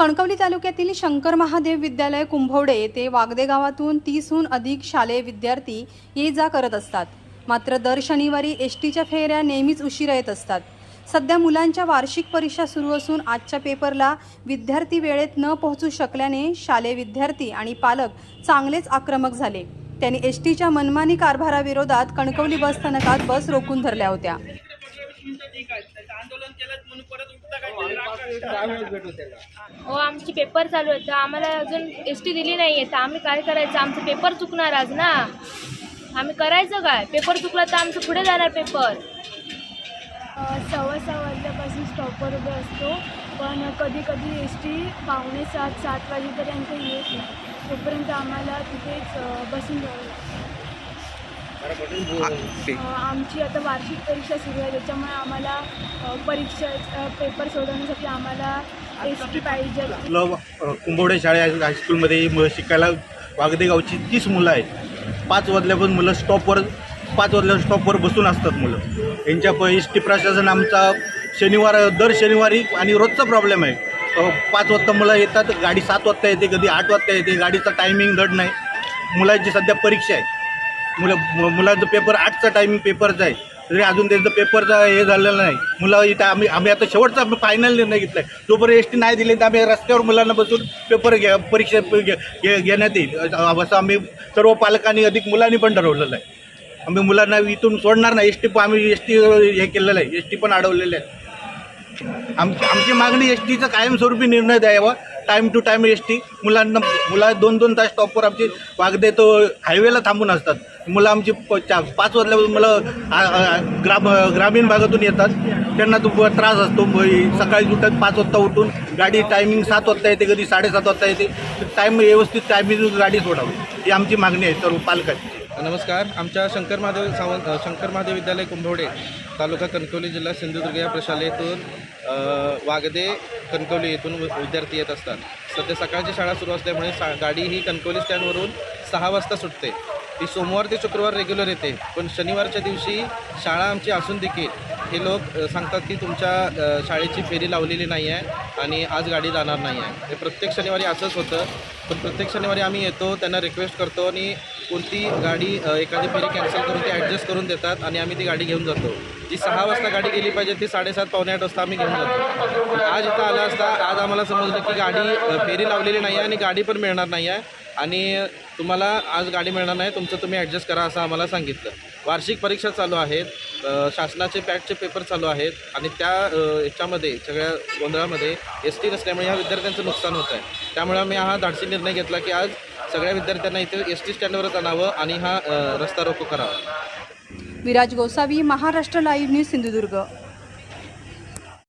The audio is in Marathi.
कणकवली तालुक्यातील शंकर महादेव विद्यालय कुंभवडे येथे वागदे गावातून तीसहून अधिक शालेय विद्यार्थी ये जा करत असतात. मात्र दर शनिवारी एस टीच्या फेऱ्या नेहमीच उशिरा येत असतात. सध्या मुलांच्या वार्षिक परीक्षा सुरू असून आजच्या पेपरला विद्यार्थी वेळेत न पोहोचू शकल्याने शालेय विद्यार्थी आणि पालक चांगलेच आक्रमक झाले. त्यांनी एस टीच्या मनमानी कारभाराविरोधात कणकवली बस स्थानकात बस रोखून धरल्या होत्या. आंदोलन केलं म्हणून परत उठता काय हो आमचे पेपर चालू आहेत. तर आम्हाला अजून एस टी दिली नाही आहे. तर आम्ही काय करायचं? आमचं पेपर चुकणार आज ना? आम्ही करायचं काय? पेपर चुकला तर आमचं पुढे जाणार पेपर. सव्वा सहा वाजल्यापासून स्टॉपवर उभे असतो. पण कधी कधी एस टी पावणे सात सात वाजेपर्यंत येत नाही. तोपर्यंत आम्हाला तिथेच बसून राहावं लागतं. आमची आता वार्षिक परीक्षा सुरू आहे त्याच्यामुळे आम्हाला परीक्षा पेपर सोडवण्यासाठी आम्हाला एस टी पाहिजे कुंभवडे शाळे हाय- हायस्कूलमध्ये म- शिकायला वागदे गावची तीस मुलं आहेत. पाच वाजल्यापासून मुलं स्टॉपवर पाच वाजल्या स्टॉपवर बसून असतात मुलं. यांच्या प एस टी प्रशासन आमचा शनिवार दर शनिवारी आणि रोजचा प्रॉब्लेम आहे. पाच वाजता मुलं येतात गाडी सात वाजता येते कधी आठ वाजता येते गाडीचा टायमिंग धड नाही. मुलांची सध्या परीक्षा आहे. मुलं मु- मुलांचं पेपर आठचा टायमिंग पेपरचा आहे. तरी अजून त्यांचं पेपरचा हे झालेलं नाही. मुलं इथं आम्ही आम्ही आता शेवटचा फायनल निर्णय घेतला आहे जोपर्यंत एस टी नाही दिली तर आम्ही रस्त्यावर मुलांना बसून पेपर घ्या परीक्षा घे- घेण्यात येईल. असं आम्ही सर्व पालकांनी अधिक मुलांनी पण ठरवलेलं आहे. आम्ही मुलांना इथून सोडणार नाही. एस टी आम्ही एस टी हे केलेलं आहे. एस टी पण अडवलेले आहे. आमची आमची मागणी एस टीचा कायमस्वरूपी निर्णय द्यावा. Time to time S T मुलांना मुला दोन दोन तास स्टॉपवर आमची वागदे तो हायवेला थांबून असतात. मुलं आमची प चा पाच वाजल्यापासून मुलं ग्राम ग्रामीण भागातून येतात. त्यांना तो ब- त्रास असतो. सकाळी उठत पाच वाजता उठून गाडी टायमिंग सात वाजता येते कधी साडेसात वाजता येते. टाईम व्यवस्थित टायमिंग गाडी सोडावी. ही आमची मागणी आहे सर्व पालकांची. नमस्कार. आमच्या शंकर महादेव सावंत शंकर महादेव विद्यालय कुंभवडे तालुका कणकवली जिल्हा सिंधुदुर्ग या प्रशालेतून वागदे कणकवली येथून विद्यार्थी येत असतात. सध्या सकाळची शाळा सुरू असल्यामुळे सा गाडी ही कणकवली स्टँडवरून सहा वाजता सुटते. ती सोमवार ते शुक्रवार रेग्युलर येते. पण शनिवारच्या दिवशी शाळा आमची असून देखील हे लोक सांगतात की तुमच्या शाळेची फेरी लावलेली नाही आहे आणि आज गाडी जाणार नाही आहे हे प्रत्येक शनिवारी असंच होतं. पण प्रत्येक शनिवारी आम्ही येतो त्यांना रिक्वेस्ट करतो आणि कोणती गाडी एखादी फेरी कॅन्सल करून ती ॲडजस्ट करून देतात आणि आम्ही ती गाडी घेऊन जातो. जी सहा वाजता गाडी गेली पाहिजे ती साडेसात पावणे आठ वाजता आम्ही घेऊन जातो. आज इथं आला असता आज आम्हाला समजलं की गाडी फेरी लावलेली नाही आहे आणि गाडी पण मिळणार नाही आहे आणि तुम्हाला आज गाडी मिळणार नाही तुमचं तुम्ही ॲडजस्ट करा असं आम्हाला सांगितलं. वार्षिक परीक्षा चालू आहेत. शासनाचे पॅटचे पेपर चालू आहेत आणि त्या याच्यामध्ये सगळ्या गोंधळामध्ये एस टी नसल्यामुळे ह्या विद्यार्थ्यांचं नुकसान होत आहे. त्यामुळे आम्ही हा धाडसी निर्णय घेतला की आज सगळ्या विद्यार्थ्यांना इथे एस टी स्टँडवरच आणावं आणि हा रस्ता रोको करावा. Viraj Gosavi Maharashtra live news Sindhudurg.